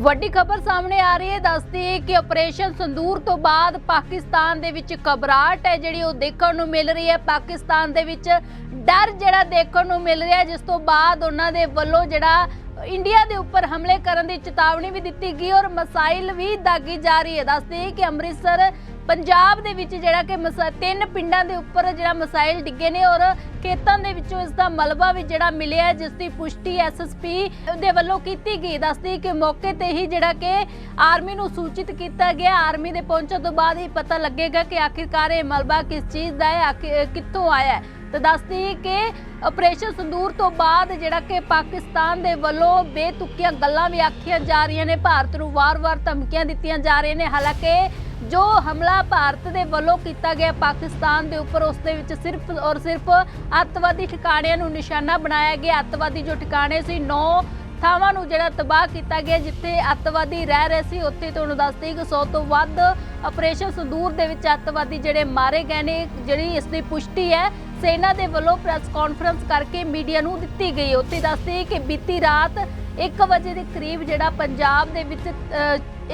ਵੱਡੀ ਖਬਰ ਸਾਹਮਣੇ ਆ ਰਹੀ ਹੈ। ਦੱਸਦੀ ਹੈ ਕਿ ਆਪਰੇਸ਼ਨ ਸੰਦੂਰ ਤੋਂ ਬਾਅਦ ਪਾਕਿਸਤਾਨ ਦੇ ਵਿੱਚ ਘਬਰਾਹਟ ਹੈ, ਜਿਹੜੀ ਉਹ ਦੇਖਣ ਨੂੰ ਮਿਲ ਰਹੀ ਹੈ। ਪਾਕਿਸਤਾਨ ਦੇ ਵਿੱਚ ਡਰ ਜਿਹੜਾ ਦੇਖਣ ਨੂੰ ਮਿਲ ਰਿਹਾ ਜਿਸ ਤੋਂ ਬਾਅਦ ਉਹਨਾਂ ਦੇ ਵੱਲੋਂ ਜਿਹੜਾ ਇੰਡੀਆ ਦੇ ਉੱਪਰ ਹਮਲੇ ਕਰਨ ਦੀ ਚੇਤਾਵਨੀ ਵੀ ਦਿੱਤੀ ਗਈ ਔਰ ਮਸਾਇਲ ਵੀ ਦਾਗੀ ਜਾ ਰਹੀ ਹੈ। ਦੱਸਦੇ ਹੈ ਕਿ ਅੰਮ੍ਰਿਤਸਰ ਪੰਜਾਬ ਦੇ ਵਿੱਚ ਜਿਹੜਾ ਕਿ ਤਿੰਨ ਪਿੰਡਾਂ ਦੇ ਉੱਪਰ ਜਿਹੜਾ ਮਸਾਈਲ ਡਿੱਗੇ ਨੇ ਔਰ ਖੇਤਾਂ ਦੇ ਵਿੱਚੋਂ ਇਸ ਦਾ ਮਲਬਾ ਵੀ ਜਿਹੜਾ ਮਿਲਿਆ ਜਿਸ ਦੀ ਪੁਸ਼ਟੀ ਐਸਐਸਪੀ ਦੇ ਵੱਲੋਂ ਕੀਤੀ ਗਈ। ਦੱਸਦੀ ਕਿ ਮੌਕੇ ਤੇ ਹੀ ਜਿਹੜਾ ਕਿ ਆਰਮੀ ਨੂੰ ਸੂਚਿਤ ਕੀਤਾ ਗਿਆ। ਆਰਮੀ ਦੇ ਪਹੁੰਚਣ ਤੋਂ ਬਾਅਦ ਹੀ ਪਤਾ ਲੱਗੇਗਾ ਕਿ ਆਖਿਰਕਾਰ ਇਹ ਮਲਬਾ ਕਿਸ ਚੀਜ਼ ਦਾ ਹੈ ਕਿੱਥੋਂ ਆਇਆ ਹੈ। ਤੇ ਦੱਸਦੀ ਕਿ ਆਪਰੇਸ਼ਨ ਸੰਦੂਰ ਤੋਂ ਬਾਅਦ ਜਿਹੜਾ ਕਿ ਪਾਕਿਸਤਾਨ ਦੇ ਵੱਲੋਂ ਬੇਤੁਕੀਆਂ ਗੱਲਾਂ ਵੀ ਆਖੀਆਂ ਜਾ ਰਹੀਆਂ ਨੇ। ਭਾਰਤ ਨੂੰ ਵਾਰ-ਵਾਰ ਧਮਕੀਆਂ ਦਿੱਤੀਆਂ ਜਾ ਰਹੀਆਂ ਨੇ। ਹਾਲਾਂਕਿ ਜੋ ਹਮਲਾ ਭਾਰਤ ਦੇ ਵੱਲੋਂ ਕੀਤਾ ਗਿਆ, ਪਾਕਿਸਤਾਨ ਦੇ ਉੱਪਰ ਉਸ ਦੇ ਵਿੱਚ ਸਿਰਫ ਔਰ ਸਿਰਫ ਅੱਤਵਾਦੀ ਠਿਕਾਣਿਆਂ ਨੂੰ ਨਿਸ਼ਾਨਾ ਬਣਾਇਆ ਗਿਆ। ਅੱਤਵਾਦੀ ਜੋ ਠਿਕਾਣੇ ਸੀ 9 ਥਾਵਾਂ ਨੂੰ ਜਿਹੜਾ ਤਬਾਹ ਕੀਤਾ ਗਿਆ, ਜਿੱਥੇ ਅੱਤਵਾਦੀ ਰਹਿ ਰਹੇ ਸੀ, ਉੱਥੇ ਤੁਹਾਨੂੰ ਦੱਸਦੇ ਕਿ 100 ਤੋਂ ਵੱਧ ਆਪਰੇਸ਼ਨ ਸੰਦੂਰ ਦੇ ਵਿੱਚ ਅੱਤਵਾਦੀ ਜਿਹੜੇ ਮਾਰੇ ਗਏ ਨੇ, ਜਿਹੜੀ ਇਸ ਦੀ ਪੁਸ਼ਟੀ ਹੈ, ਸੈਨਾ ਦੇ ਵੱਲੋਂ ਪ੍ਰੈਸ ਕਾਨਫਰੰਸ ਕਰਕੇ ਮੀਡੀਆ ਨੂੰ ਦਿੱਤੀ ਗਈ। ਉੱਥੇ ਦੱਸਦੇ ਕਿ ਬੀਤੀ ਰਾਤ 1 ਵਜੇ ਦੇ ਕਰੀਬ ਜਿਹੜਾ ਪੰਜਾਬ ਦੇ ਵਿੱਚ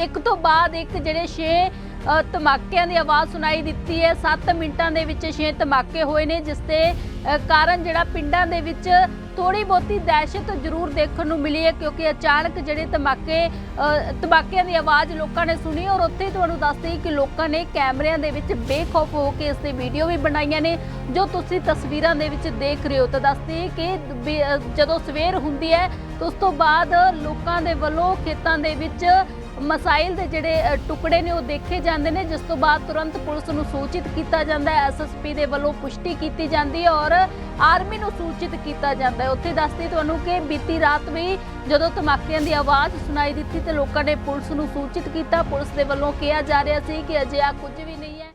ਇੱਕ ਤੋਂ ਬਾਅਦ ਇੱਕ ਜਿਹੜੇ 6 ਧਮਾਕਿਆਂ ਦੀ ਆਵਾਜ਼ ਸੁਣਾਈ ਦਿੱਤੀ ਹੈ। 7 ਮਿੰਟਾਂ ਦੇ ਵਿੱਚ 6 ਧਮਾਕੇ ਹੋਏ ਨੇ, ਜਿਸ ਦੇ ਕਾਰਨ ਜਿਹੜਾ ਪਿੰਡਾਂ ਦੇ ਵਿੱਚ ਥੋੜੀ ਬਹੁਤੀ ਦਹਿਸ਼ਤ ਜ਼ਰੂਰ ਦੇਖਣ ਨੂੰ ਮਿਲੀ ਹੈ, ਕਿਉਂਕਿ ਅਚਾਨਕ ਜਿਹੜੇ ਧਮਾਕੇ ਧਮਾਕਿਆਂ ਦੀ ਆਵਾਜ਼ ਲੋਕਾਂ ਨੇ ਸੁਣੀ ਔਰ ਉੱਥੇ ਹੀ ਤੁਹਾਨੂੰ ਦੱਸਦੀ ਕਿ ਲੋਕਾਂ ਨੇ ਕੈਮਰਿਆਂ ਦੇ ਵਿੱਚ ਬੇਖੌਫ ਹੋ ਕੇ ਇਸ ਦੀ ਵੀਡੀਓ ਵੀ ਬਣਾਈਆਂ ਨੇ, ਜੋ ਤੁਸੀਂ ਤਸਵੀਰਾਂ ਦੇ ਵਿੱਚ ਦੇਖ ਰਹੇ ਹੋ। ਤਾਂ ਦੱਸਦੀ ਕਿ ਜਦੋਂ ਸਵੇਰ ਹੁੰਦੀ ਹੈ ਉਸ ਤੋਂ ਬਾਅਦ ਲੋਕਾਂ ਦੇ ਵੱਲੋਂ ਖੇਤਾਂ ਦੇ ਵਿੱਚ ਮਸਾਈਲ ਦੇ ਜਿਹੜੇ ਟੁਕੜੇ ਨੇ ਉਹ ਦੇਖੇ ਜਾਂਦੇ ਨੇ, ਜਿਸ ਤੋਂ ਬਾਅਦ ਤੁਰੰਤ ਪੁਲਿਸ ਨੂੰ ਸੂਚਿਤ ਕੀਤਾ ਜਾਂਦਾ ਹੈ। ਐਸਐਸਪੀ ਦੇ ਵੱਲੋਂ ਪੁਸ਼ਟੀ ਕੀਤੀ ਜਾਂਦੀ ਹੈ ਔਰ ਆਰਮੀ ਨੂੰ ਸੂਚਿਤ ਕੀਤਾ ਜਾਂਦਾ ਹੈ। ਉੱਥੇ ਦੱਸਦੀ ਤੁਹਾਨੂੰ ਕਿ ਬੀਤੀ ਰਾਤ ਵੀ ਜਦੋਂ ਧਮਾਕਿਆਂ ਦੀ ਆਵਾਜ਼ ਸੁਣਾਈ ਦਿੱਤੀ ਤੇ ਲੋਕਾਂ ਨੇ ਪੁਲਿਸ ਨੂੰ ਸੂਚਿਤ ਕੀਤਾ, ਪੁਲਿਸ ਦੇ ਵੱਲੋਂ ਕਿਹਾ ਜਾ ਰਿਹਾ ਸੀ ਕਿ ਅਜੇ ਆ ਕੁਝ ਵੀ ਨਹੀਂ ਹੈ।